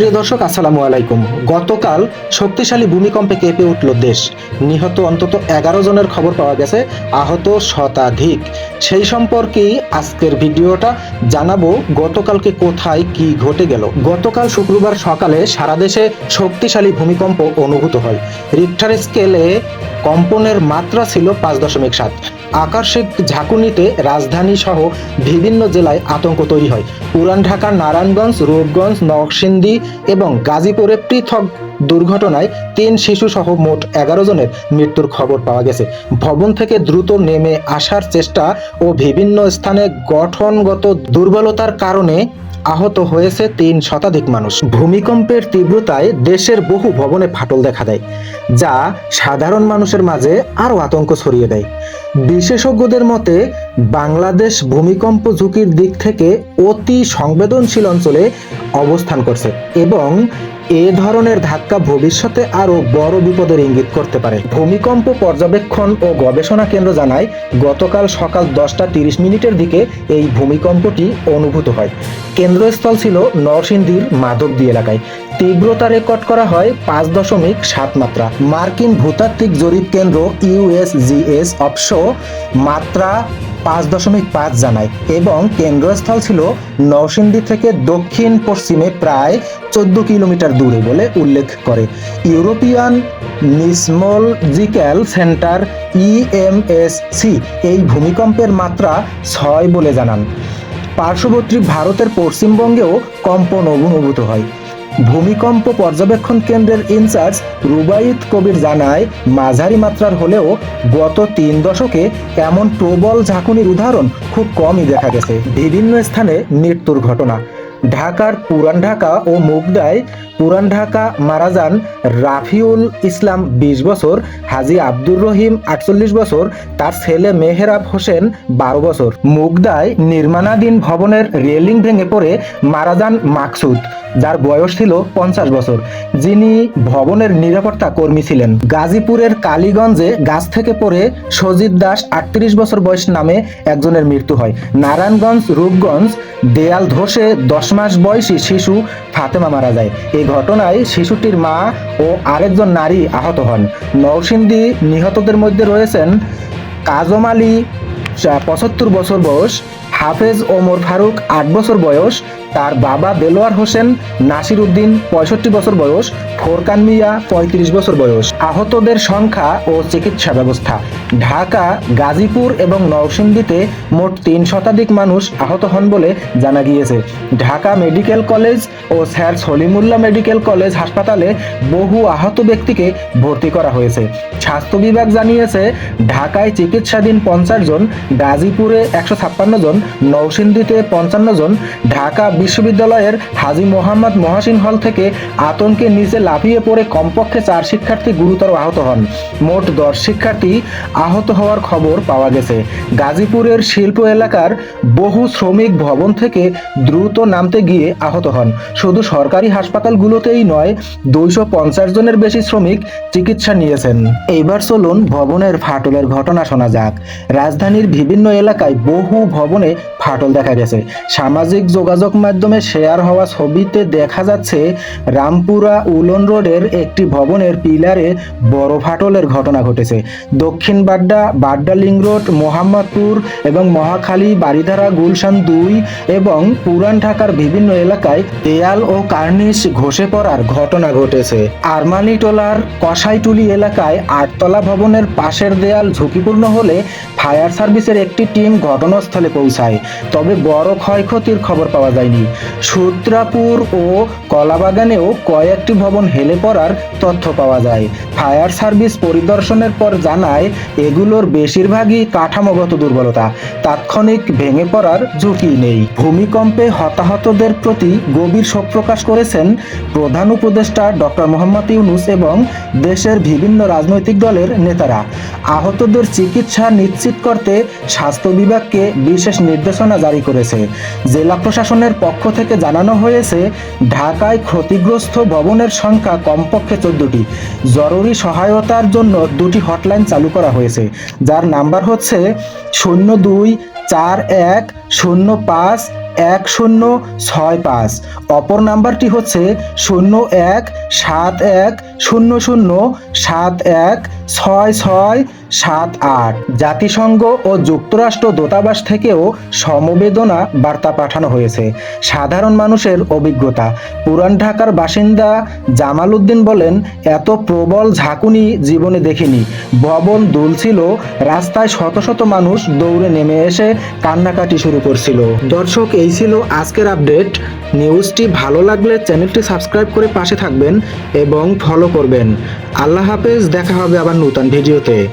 প্রিয় দর্শক, আসসালামু আলাইকুম। গতকাল শক্তিশালী ভূমিকম্পে কেঁপে উঠল দেশ। নিহত অন্তত এগারো জনের খবর পাওয়া গেছে, আহত শতাধিক। সেই সম্পর্কেই আজকের ভিডিওটা জানাব গতকালকে কোথায় কি ঘটে গেল। গতকাল শুক্রবার সকালে সারা দেশে শক্তিশালী ভূমিকম্প অনুভূত হয়। রিক্টার স্কেলে কম্পনের মাত্রা ছিল পাঁচ দশমিক সাত। আকস্মিক ঝাঁকুনিতে রাজধানী সহ বিভিন্ন জেলায় আতঙ্ক তৈরি হয়। পুরান ঢাকার নারায়ণগঞ্জ, রূপগঞ্জ, নরসিংদী এবং গাজীপুরে পৃথক দুর্ঘটনায় তিন শিশু সহ মোট এগারো জনের মৃত্যুর খবর পাওয়া গেছে। ভবন থেকে দ্রুত নেমে আসার চেষ্টা ও বিভিন্ন স্থানে গঠনগত দুর্বলতার কারণে আহত হয়েছে তিন শতাধিক মানুষ। ভূমিকম্পের তীব্রতায় দেশের বহু ভবনে ফাটল দেখা দেয়, যা সাধারণ মানুষের মাঝে আরও আতঙ্ক ছড়িয়ে দেয়। বিশেষজ্ঞদের মতে, বাংলাদেশ ভূমিকম্প ঝুঁকির দিক থেকে অতি সংবেদনশীল অঞ্চলে অবস্থান করছে এবং এ ধরনের ধাক্কা ভবিষ্যতে আরও বড় বিপদের ইঙ্গিত করতে পারে। ভূমিকম্প পর্যবেক্ষণ ও গবেষণা কেন্দ্র জানায়, গতকাল সকাল দশটা তিরিশ মিনিটের দিকে এই ভূমিকম্পটি অনুভূত হয়। কেন্দ্রস্থল ছিল নরসিংদীর মাধবদী এলাকায়। তীব্রতা রেকর্ড করা হয় পাঁচ দশমিক সাত মাত্রা। মার্কিন ভূতাত্ত্বিক জরিপ কেন্দ্র ইউএসজিএস অবশ্য মাত্রা পাঁচ দশমিক পাঁচ জানায় এবং কেন্দ্রস্থল ছিল নরসিংদী থেকে দক্ষিণ পশ্চিমে প্রায় চোদ্দ কিলোমিটার দূরে বলে উল্লেখ করে। ইউরোপিয়ান নিসমোলজিক্যাল সেন্টার ইএমএসসি এই ভূমিকম্পের মাত্রা ছয় বলে জানান। পার্শ্ববর্তী ভারতের পশ্চিমবঙ্গেও কম্পন অনুভূত হয়। ভূমিকম্প পর্যবেক্ষণ কেন্দ্রের ইনচার্জ রুবাইত কবির জানায়, মাঝারি মাত্রার হলেও গত তিন দশকে এমন প্রবল ঝাঁকুনির উদাহরণ খুব কমই দেখা গেছে। বিভিন্ন স্থানে মৃত্যুর ঘটনা। ঢাকার পুরান ঢাকা ও মুগদায় পুরান ঢাকা মারা যান রাফিউল ইসলাম বিশ বছর, হাজি আব্দুর রহিম আটচল্লিশ বছর, তার ছেলে মেহেরাব হোসেন বারো বছর। মুগদায় নির্মাণাধীন ভবনের রেলিং ভেঙে পড়ে মারা যান মাকসুদ, যার বয়স ছিল পঞ্চাশ বছর। যিনি ভবনের নিরাপত্তা কর্মী ছিলেন। গাজীপুরের কালীগঞ্জে গাছ থেকে পড়ে সজিত দাস আটত্রিশ বছর বয়স নামে একজনের মৃত্যু হয়। নারায়ণগঞ্জ, রূপগঞ্জ, দেয়াল ধসে দশ মাস বয়সী শিশু ফাতেমা মারা যায়। এই ঘটনায় শিশুটির মা ও আরেকজন নারী আহত হন। নরসিংদী নিহতদের মধ্যে রয়েছেন কাজম আলী পঁচাত্তর বছর বয়স হাফেজ ওমর ফারুক, আট বছর বয়স। তার বাবা দেলোয়ার হোসেন, নাসির উদ্দিন, পঁয়ষট্টি বছর বয়স। ফোরকান মিয়া, পঁয়ত্রিশ বছর বয়স। আহতদের সংখ্যা ও চিকিৎসা ব্যবস্থা। ঢাকা, গাজীপুর এবং নরসিংদীতে মোট তিন শতাধিক মানুষ আহত হন বলে জানা গিয়েছে। ঢাকা মেডিকেল কলেজ ও স্যার সলিমুল্লাহ মেডিকেল কলেজ হাসপাতালে বহু আহত ব্যক্তিকে ভর্তি করা হয়েছে। স্বাস্থ্য বিভাগ জানিয়েছে, ঢাকায় চিকিৎসাধীন পঞ্চাশ জন, গাজীপুরে একশো ছাপ্পান্ন জন নরসিংদীতে পঞ্চান্ন জন ঢাকা বিশ্ববিদ্যালয়ের হাজি মোহাম্মদ মহাসিন হল থেকে আতঙ্কে নিচে লাফিয়ে পড়ে কমপক্ষে চার শিক্ষার্থী গুরুতর আহত হন। মোট দশ শিক্ষার্থী আহত হওয়ার খবর পাওয়া গেছে। গাজীপুরের শিল্প এলাকার বহু শ্রমিক ভবন থেকে দ্রুত নামতে গিয়ে আহত হন। শুধু সরকারি হাসপাতালগুলোতেই নয়, দুইশো পঞ্চাশ জনের বেশি শ্রমিক চিকিৎসা নিয়েছেন। এইবার চলুন ভবনের ফাটলের ঘটনা শোনা যাক। রাজধানীর বিভিন্ন এলাকায় বহু ভবনে ফাটল দেখা গেছে। সামাজিক যোগাযোগ মাধ্যমে শেয়ার হওয়া ছবিতে দেখা যাচ্ছে, রামপুরা উলন রোডের একটি ভবনের পিলারে বড় ফাটলের ঘটনা ঘটেছে। দক্ষিণ বাড্ডা বাড্ডা লিং রোড, মোহাম্মদপুর এবং মহাখালী বাড়িধারা গুলশান দুই এবং পুরান ঢাকার বিভিন্ন এলাকায় দেয়াল ও কার্নিশ ঘষে পড়ার ঘটনা ঘটেছে। আরমানিটোলার কসাইটুলি এলাকায় আটতলা ভবনের পাশের দেয়াল ঝুঁকিপূর্ণ হলে ফায়ার সার্ভিসের একটি টিম ঘটনাস্থলে পৌঁছায় তবে বড় ক্ষয়ক্ষতির খবর পাওয়া যায়নি। সূত্রাপুর ও কলাবাগানেও কয়েকটি ভবন হেলে পড়ার তথ্য পাওয়া যায়। ফায়ার সার্ভিস পরিদর্শনের পর জানায়, এগুলোর বেশিরভাগই কাঠামোগত দুর্বলতা। তাৎক্ষণিক ভেঙে পড়ার ঝুঁকি নেই। ভূমিকম্পে হতাহতদের প্রতি গভীর শোক প্রকাশ করেছেন প্রধান উপদেষ্টা ডক্টর মোহাম্মদ ইউনুস এবং দেশের বিভিন্ন রাজনৈতিক দলের নেতারা। আহতদের চিকিৎসা নিশ্চিত করতে স্বাস্থ্য বিভাগকে বিশেষ নির্দেশনা জারি করেছে। জেলা প্রশাসনের পক্ষ থেকে জানানো হয়েছে, ঢাকায় ক্ষতিগ্রস্ত ভবনের সংখ্যা কমপক্ষে চোদ্দটি। জরুরি সহায়তার জন্য দুটি হটলাইন চালু করা হয়েছে। যার নাম্বার হচ্ছে শূন্য দুই, চার এক, শূন্য পাঁচ, এক শূন্য ছয় পাঁচ। অপর নাম্বারটি হচ্ছে শূন্য এক, সাত এক শূন্য শূন্য সাত এক ছয় ছয় সাত আট। জাতিসংঘ ও যুক্তরাষ্ট্র দূতাবাস থেকেও সমবেদনা বার্তা পাঠানো হয়েছে। সাধারণ মানুষের অভিজ্ঞতা। পুরান ঢাকার বাসিন্দা জামাল উদ্দিন বলেন, এত প্রবল ঝাঁকুনি জীবনে দেখিনি। ভবন দুলছিল, রাস্তায় শত শত মানুষ দৌড়ে নেমে এসে কান্নাকাটি শুরু করছিল। দর্শক, এই ছিল আজকের আপডেট। নিউজটি ভালো লাগলে চ্যানেলটি সাবস্ক্রাইব করে পাশে থাকবেন এবং ফলো করবেন। আল্লাহ হাফেজ দেখা হবে আবার নতুন ভিডিওতে।